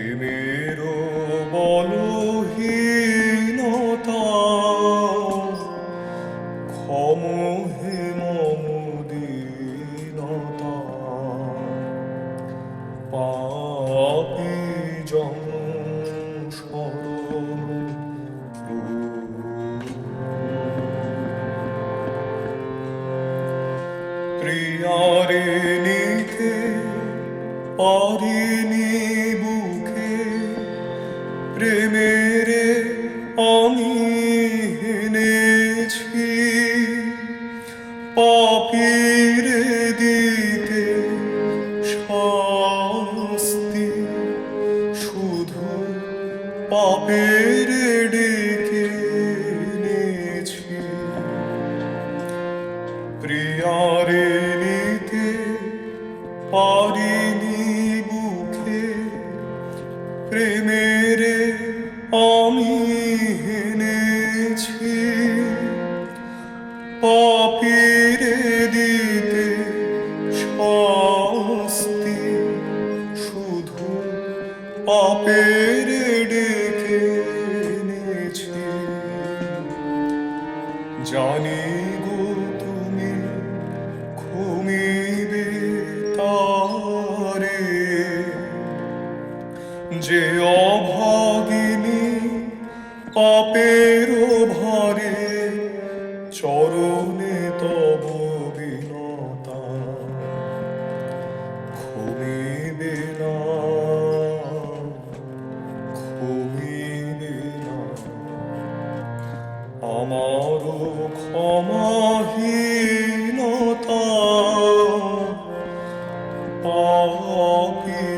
প্রেমের বলহীনতা ক্ষম হে মম দীনতা পাপি জন শরণ প্রিয়ারে নিতে পারিনি। প্রেমেরে আমি এনেছি পাপিরে দিতে শাস্তি শুধু পাপের ডেকে এনেছি। প্রিয়ারে নিতে পারিনি বুকে প্রেমেরে আমি এনেছি পাপিরে দিতে শাস্তি শুধু পাপের ডেকে এনেছি। জানি গো তুমি ঘুমিবে তারে যে অভাগিনী পাপের ভারে চরণে তব বিনতা। খুবই দিলা খুবই দিলা আমার ক্ষমাহীনতা পাপী